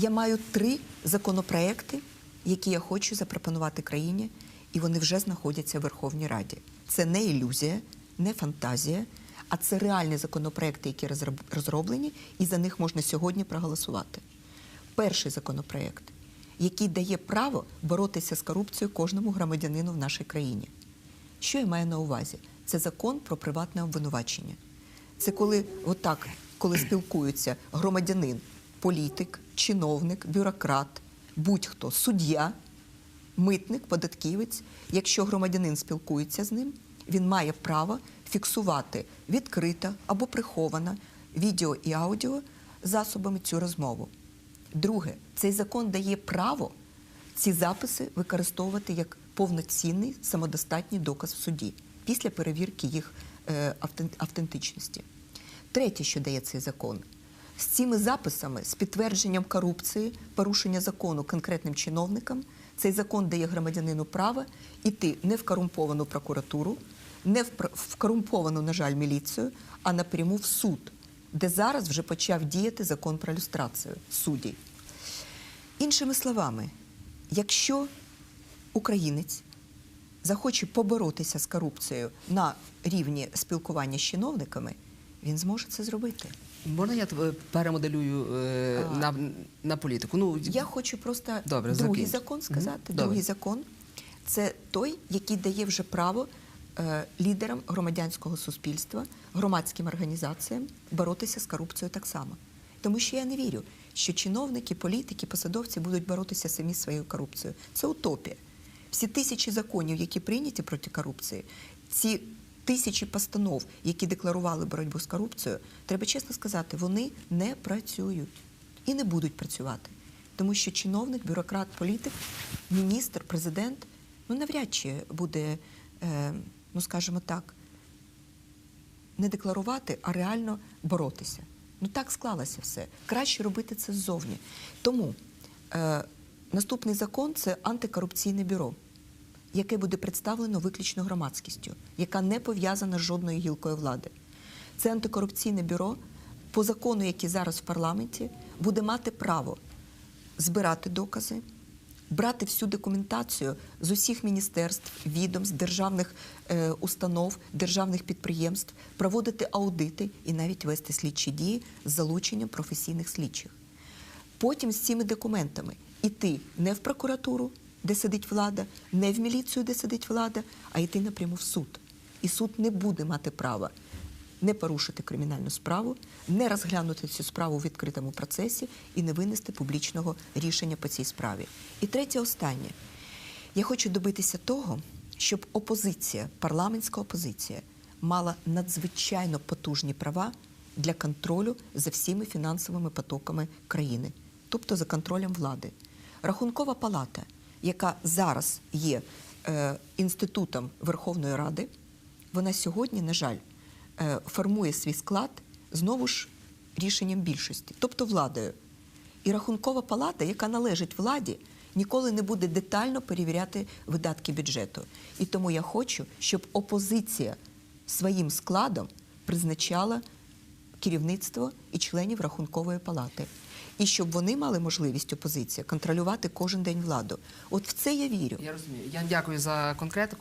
Я маю три законопроекти, які я хочу запропонувати країні, і вони вже знаходяться в Верховній Раді. Це не ілюзія, не фантазія, а це реальні законопроекти, які розроб- розроблені, і за них можна сьогодні проголосувати. Перший законопроект, який дає право боротися з корупцією кожному громадянину в нашій країні. Що я маю на увазі? Це закон про приватне обвинувачення. Це коли отак, коли спілкуються громадянин, політик, чиновник, бюрократ, будь-хто, суддя, митник, податківець. Якщо громадянин спілкується з ним, він має право фіксувати відкрита або прихована відео і аудіо засобами цю розмову. Друге, цей закон дає право ці записи використовувати як повноцінний самодостатній доказ в суді після перевірки їх е, автентичності. Третє, що дає цей закон, з цими записами, з підтвердженням корупції, порушення закону конкретним чиновникам, цей закон дає громадянину право іти не в корумповану прокуратуру, не в в корумповану, на жаль, міліцію, а напряму в суд, де зараз вже почав діяти закон про люстрацію суддів. Іншими словами, якщо українець захоче поборотися з корупцією на рівні спілкування з чиновниками, він зможе це зробити. Можна я тебе перемоделюю е, А. на, на політику? Ну, Я хочу просто Добре, другий закінч. закон Мгм. сказати. Добре. Другий закон це той, який дає вже право е, лідерам громадянського суспільства, громадським організаціям боротися з корупцією так само. Тому що я не вірю, що чиновники, політики, посадовці будуть боротися самі зі своєю корупцією. Це утопія. Всі тисячі законів, які прийняті проти корупції, ці тисячі постанов, які декларували боротьбу з корупцією, треба чесно сказати, вони не працюють і не будуть працювати. Тому що чиновник, бюрократ, політик, міністр, президент ну навряд чи буде, е, ну скажімо так, не декларувати, а реально боротися. Ну так склалося все. Краще робити це ззовні. Тому е, наступний закон це антикорупційне бюро, яке буде представлено виключно громадськістю, яка не пов'язана з жодною гілкою влади. Це антикорупційне бюро по закону, який зараз в парламенті, буде мати право збирати докази, брати всю документацію з усіх міністерств, відомств, державних е, установ, державних підприємств, проводити аудити і навіть вести слідчі дії з залученням професійних слідчих. Потім з цими документами іти не в прокуратуру, де сидить влада, не в міліцію, де сидить влада, а йти напряму в суд. І суд не буде мати права не порушити кримінальну справу, не розглянути цю справу у відкритому процесі і не винести публічного рішення по цій справі. І третє, останнє. Я хочу добитися того, щоб опозиція, парламентська опозиція, мала надзвичайно потужні права для контролю за всіми фінансовими потоками країни, тобто за контролем влади. Рахункова палата, яка зараз є е, інститутом Верховної Ради, вона сьогодні, на жаль, е, формує свій склад знову ж рішенням більшості, тобто владою. І рахункова палата, яка належить владі, ніколи не буде детально перевіряти видатки бюджету. І тому я хочу, щоб опозиція своїм складом призначала керівництво і членів рахункової палати. І щоб вони мали можливість опозиція контролювати кожен день владу. От в це я вірю. Я розумію. Я дякую за конкретику.